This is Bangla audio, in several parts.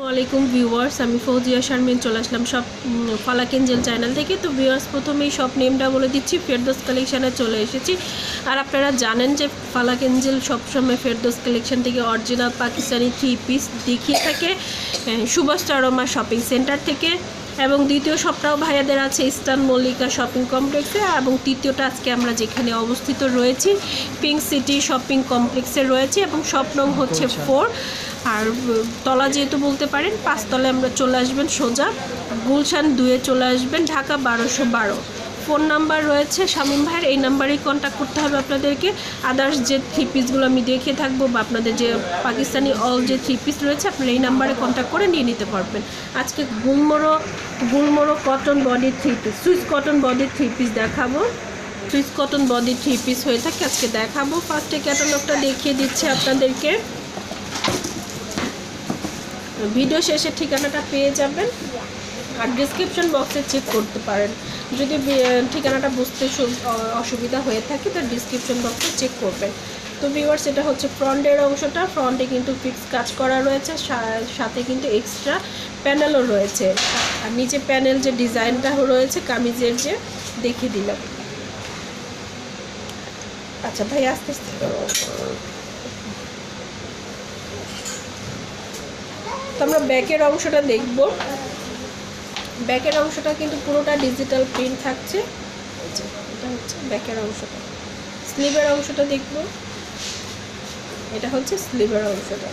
আসসালামাইকুম ভিউয়ার্স আমি ফৌজিয়া শারমিন চলে আসলাম সব ফালাক এঞ্জেল চ্যানেল থেকে। তো ভিউয়ার্স প্রথমেই সব নেমটা বলে দিচ্ছি ফেরদোস কালেকশানে চলে এসেছি। আর আপনারা জানেন যে ফালাক এঞ্জেল সবসময় ফেরদোস কালেকশন থেকে অরিজিনাল পাকিস্তানি থ্রি পিস দেখিয়ে থাকে সুভাষ চারমা শপিং সেন্টার থেকে। এবং দ্বিতীয় সপ্তাহ ভাইয়াদের আছে ইস্টার্ন মল্লিকা শপিং কমপ্লেক্সে এবং তৃতীয়টা আজকে আমরা যেখানে অবস্থিত রয়েছি পিঙ্ক সিটি শপিং কমপ্লেক্সে রয়েছে এবং স্বপ্নম হচ্ছে ফোর আর তলা যেহেতু বলতে পারেন, পাঁচতলায় আমরা চলে আসবেন সোজা। গুলশান দুয়ে চলে আসবেন, ঢাকা বারোশো বারো। ফোন নাম্বার রয়েছে শামীম ভাইয়ের, এই নাম্বারেই কন্ট্যাক্ট করতে হবে আপনাদেরকে। আদার্স যে থ্রি পিসগুলো আমি দেখে থাকব বা আপনাদের যে পাকিস্তানি অল যে থ্রি পিস রয়েছে, আপনারা এই নাম্বারে কন্ট্যাক্ট করে নিয়ে নিতে পারবেন। আজকে গুলমোড়ো গুলমোড়ো cotton body three piece Swiss cotton body three piece দেখাবো। Swiss cotton body three piece হয়ে থাকে, আজকে দেখাবো। ফার্স্টে ক্যাটালগটা দেখিয়ে দিচ্ছে আপনাদেরকে। ভিডিও শেষে ঠিকানাটা পেয়ে যাবেন আর ডিসক্রিপশন বক্সে চেক করতে পারেন। যদি ঠিকানাটা বুঝতে অসুবিধা হয়ে থাকে, তো ডিসক্রিপশন বক্সে চেক করবেন। তো ভিউয়ার্স এটা হচ্ছে ফ্রন্টের অংশটা। ফ্রন্টে কিন্তু ফিক্স কাজ করা রয়েছে সাথে কিন্তু এক্সট্রা প্যানেলও রয়েছে। আর নিচে প্যানেল যে ডিজাইনটা রয়েছে, কামিজের যে, দেখিয়ে দিলাম। আচ্ছা ভাই, আস্তে আস্তে। তো আমরা ব্যাকের অংশটা দেখব। ব্যাকের অংশটা কিন্তু পুরোটা ডিজিটাল প্রিন্ট থাকছে। যে, এটা হচ্ছে ব্যাকের অংশটা। স্লিভের অংশটা দেখব। এটা হচ্ছে স্লিভের অংশটা।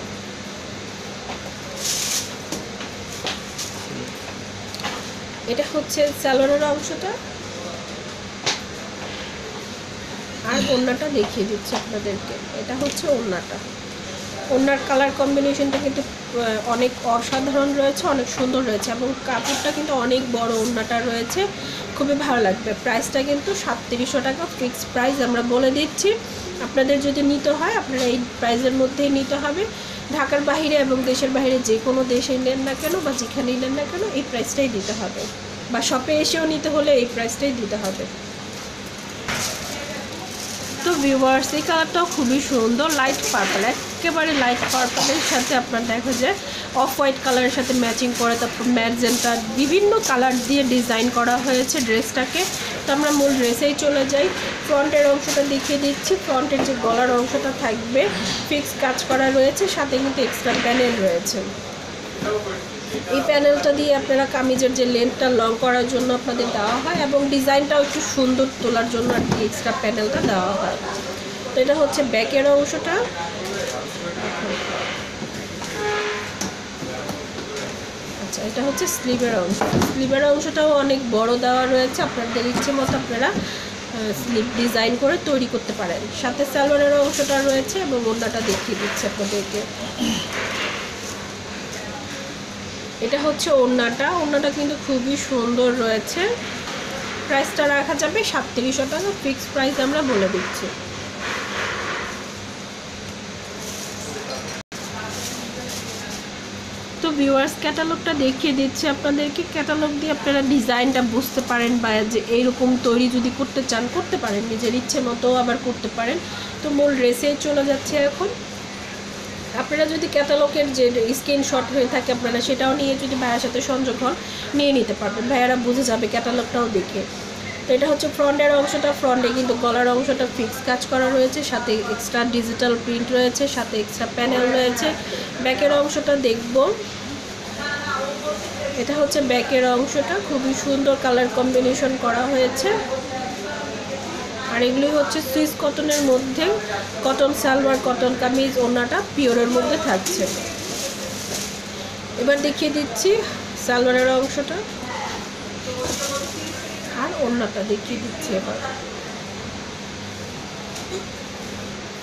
এটা হচ্ছে স্যালোনের অংশটা। আর ওড়নাটা দেখিয়ে দিচ্ছি আপনাদেরকে। এটা হচ্ছে ওড়নাটা। ওনার কালার কম্বিনেশনটা কিন্তু অনেক অসাধারণ রয়েছে, অনেক সুন্দর রয়েছে এবং কাপড়টা কিন্তু অনেক বড় ওড়নাটা রয়েছে। খুবই ভালো লাগবে। প্রাইসটা কিন্তু সাতত্রিশশো টাকা ফিক্স প্রাইস আমরা বলে দিচ্ছি। আপনাদের যদি নিতে হয়, আপনারা এই প্রাইসের মধ্যেই নিতে হবে। ঢাকার বাইরে এবং দেশের বাইরে যে কোনো দেশে নেন না কেন বা যেখানেই নেন না কেন, এই প্রাইসটাই দিতে হবে। বা শপে এসেও নিতে হলে এই প্রাইসটাই দিতে হবে। তো ভিউয়ার্স এই কালারটাও খুবই সুন্দর লাইট পার্পল একেবারে লাইট পার্পলের সাথে আপনার দেখা যায়। অফ হোয়াইট কালারের সাথে ম্যাচিং করে তারপর ম্যাজেন্টা বিভিন্ন কালার দিয়ে ডিজাইন করা হয়েছে ড্রেসটাকে। তো আমরা মূল ড্রেসেই চলে যাই। ফ্রন্টের অংশটা দেখিয়ে দিচ্ছি। ফ্রন্টের যে গলার অংশটা থাকবে ফিক্স কাজ করা রয়েছে, সাথে কিন্তু এক্সট্রা প্যানেল রয়েছে। এই প্যানেলটা দিয়ে আপনারা কামিজের যে লেন্থটা লং করার জন্য আপনাদের দেওয়া হয় এবং ডিজাইনটাও একটু সুন্দর তোলার জন্য আর কি এক্সট্রা প্যানেলটা দেওয়া হয়। তো এটা হচ্ছে ব্যাকের অংশটা। আচ্ছা এটা হচ্ছে স্লিভের অংশ। স্লিভের অংশটাও অনেক বড় দেওয়া রয়েছে, আপনাদের ইচ্ছে মতো আপনারা স্লিভ ডিজাইন করে তৈরি করতে পারেন। সাথে সালোয়ারের অংশটা রয়েছে এবং ওড়নাটা দেখিয়ে দিচ্ছে আপনাদেরকে। এটা হচ্ছে ওড়নাটা। ওড়নাটা কিন্তু খুবই সুন্দর রয়েছে। প্রাইসটা রাখা যাবে সাতত্রিশশো টাকা ফিক্সড প্রাইস আমরা বলে দিচ্ছি। তো ভিউয়ার্স ক্যাটালগটা দেখিয়ে দিচ্ছি। আপনাদেরকে ক্যাটালগ দিয়ে আপনারা ডিজাইনটা বুঝতে পারেন বা যে এইরকম তৈরি যদি করতে চান, করতে পারেন। নিজের ইচ্ছে মতো আবার করতে পারেন। তো মূল ড্রেসে চলে যাচ্ছে এখন। আপনারা যদি ক্যাটালগের যে স্ক্রিনশট হয়ে থাকে আপনারা সেটাও নিয়ে যদি ভাইয়ের সাথে সংযোগ হন, নিয়ে নিতে পারবেন। ভাইয়ারা বুঝে যাবে ক্যাটালগটাও দেখে। তো এটা হচ্ছে ফ্রন্টের অংশটা, ফ্রন্টে কিন্তু গলার অংশটা ফিক্স কাজ করা রয়েছে, সাথে এক্সট্রা ডিজিটাল প্রিন্ট রয়েছে, সাথে এক্সট্রা প্যানেল রয়েছে। ব্যাকের অংশটা দেখব। এটা হচ্ছে ব্যাকের অংশটা, খুবই সুন্দর কালার কম্বিনেশন করা হয়েছে। আর এগুলি হচ্ছে সুইস কটনের মধ্যে কটন সালোয়ার কটন কামিজ ওনাটা পিওরের মধ্যে থাকছে। এবার দেখিয়ে দিচ্ছি সালোয়ারের অংশটা। আর ওড়নাটা দেখিয়ে দিচ্ছি এবার।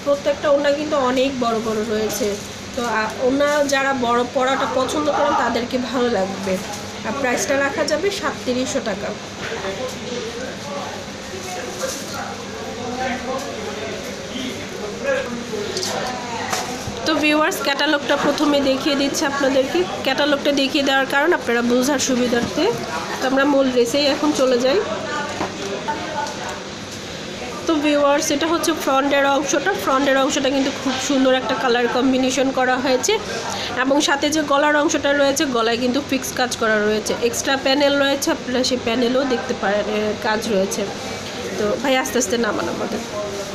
প্রত্যেকটা ওড়না কিন্তু অনেক বড় বড় রয়েছে। তো ওনা যারা বড় পড়াটা পছন্দ করেন তাদেরকে ভালো লাগবে। আর প্রাইসটা রাখা যাবে সাতত্রিশশো টাকা। তো ভিউয়ার্স ক্যাটালগটা প্রথমে দেখিয়ে দিচ্ছে আপনাদেরকে। ক্যাটালগটা দেখিয়ে দেওয়ার কারণ আপনারা বোঝার সুবিধার্থে। তো আমরা মূল ড্রেসেই এখন চলে যাই। তো ভিউয়ার্স এটা হচ্ছে ফ্রন্টের অংশটা। ফ্রন্টের অংশটা কিন্তু খুব সুন্দর একটা কালার কম্বিনেশন করা হয়েছে। এবং সাথে যে গলার অংশটা রয়েছে, গলায় কিন্তু ফিক্স কাজ করা রয়েছে। এক্সট্রা প্যানেল রয়েছে, আপনারা সেই প্যানেলও দেখতে পারেন কাজ রয়েছে। তো ভাই আস্তে আস্তে নামান আমাদের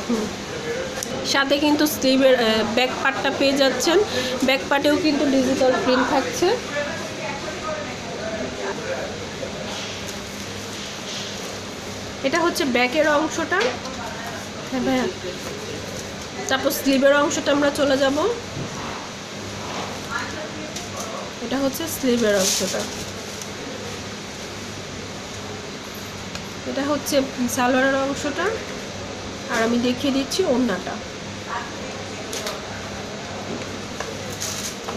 হুম। সাথে কিন্তু স্লিভের ব্যাক পার্টটা পেয়ে যাচ্ছেন। ব্যাক পার্টেও কিন্তু ডিজিটাল প্রিন্ট থাকছে। এটা হচ্ছে ব্যাকের অংশটা। হ্যাঁ তারপর স্লিভের অংশটা আমরা চলে যাব। এটা হচ্ছে স্লিভের অংশটা। এটা হচ্ছে সালোয়ারের অংশটা, আর আমি দেখিয়ে দিচ্ছি ওড়নাটা।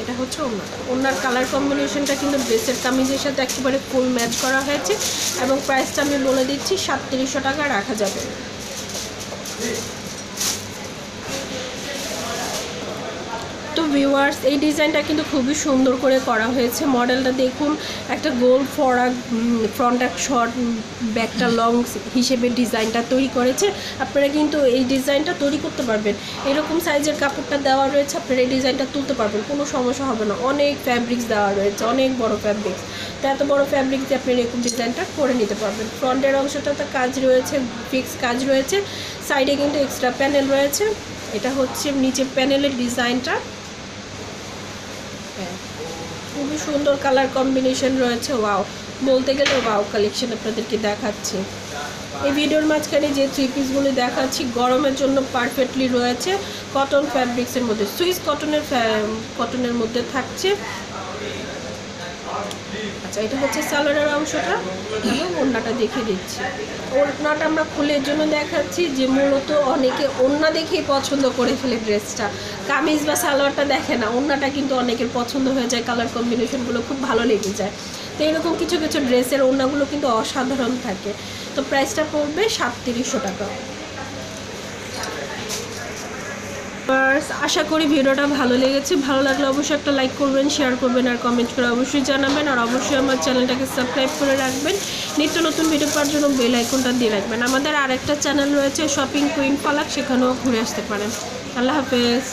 এটা হচ্ছে ওন্নাটা ওড়নার কালার কম্বিনেশনটা কিন্তু ড্রেসের কামিজের সাথে একেবারে ফুল ম্যাচ করা হয়েছে, এবং প্রাইসটা আমি বলে দিচ্ছি সাতত্রিশশো টাকা রাখা যাবে। তো ভিউয়ার্স এই ডিজাইনটা কিন্তু খুবই সুন্দর করে করা হয়েছে। মডেলটা দেখুন, একটা গোল ফরা ফ্রন্ট এক শর্ট ব্যাকটা লং হিসেবে ডিজাইনটা তৈরি করেছে। আপনারা কিন্তু এই ডিজাইনটা তৈরি করতে পারবেন। এরকম সাইজের কাপড়টা দেওয়া রয়েছে, আপনারা এই ডিজাইনটা তুলতে পারবেন। কোনো সমস্যা হবে না। অনেক ফ্যাব্রিক্স দেওয়া রয়েছে, অনেক বড় ফ্যাব্রিক্স তো এত বড় ফ্যাব্রিক দিয়ে আপনি এরকম ডিজাইনটা করে নিতে পারবেন। ফ্রন্টের অংশটাতে কাজ রয়েছে ফিক্স কাজ রয়েছে। সাইডে কিন্তু এক্সট্রা প্যানেল রয়েছে। এটা হচ্ছে নিচে প্যানেলের ডিজাইনটা খুবই সুন্দর কালার কম্বিনেশন রয়েছে ওয়াও বলতে গেলে ওয়াও কালেকশন আপনাদেরকে দেখাচ্ছি। এই ভিডিওর মাঝখানে যে থ্রি পিসগুলি দেখাচ্ছি, গরমের জন্য পারফেক্টলি রয়েছে। কটন ফ্যাব্রিক্সের মধ্যে সুইস কটনের কটনের মধ্যে থাকছে। আচ্ছা এটা হচ্ছে সালোয়ারের অংশটা এবং ওড়নাটা দেখে দিচ্ছি। ওড়নাটা আমরা খুলের জন্য দেখাচ্ছি যে মূলত অনেকে ওড়না দেখেই পছন্দ করে ফেলে ড্রেসটা। কামিজ বা সালোয়ারটা দেখে না, ওড়নাটা কিন্তু অনেকের পছন্দ হয়ে যায়, কালার কম্বিনেশনগুলো খুব ভালো লেগে যায়। তো এরকম কিছু কিছু ড্রেসের ওড়নাগুলো কিন্তু অসাধারণ থাকে। তো প্রাইসটা পড়বে সাতত্রিশশো টাকা। Viewers, আশা করি ভিডিওটা ভালো লেগেছে। ভালো লাগলে অবশ্যই একটা লাইক করবেন শেয়ার করবেন আর কমেন্ট করে অবশ্যই জানাবেন। আর অবশ্যই আমার চ্যানেলটাকে সাবস্ক্রাইব করে রাখবেন। নিত্য নতুন ভিডিও পাওয়ার জন্য বেল আইকনটা দিয়ে রাখবেন। আমাদের আরেকটা চ্যানেল রয়েছে শপিং কুইন পালাক সেখানেও ঘুরে আসতে পারেন। আল্লাহ হাফেজ।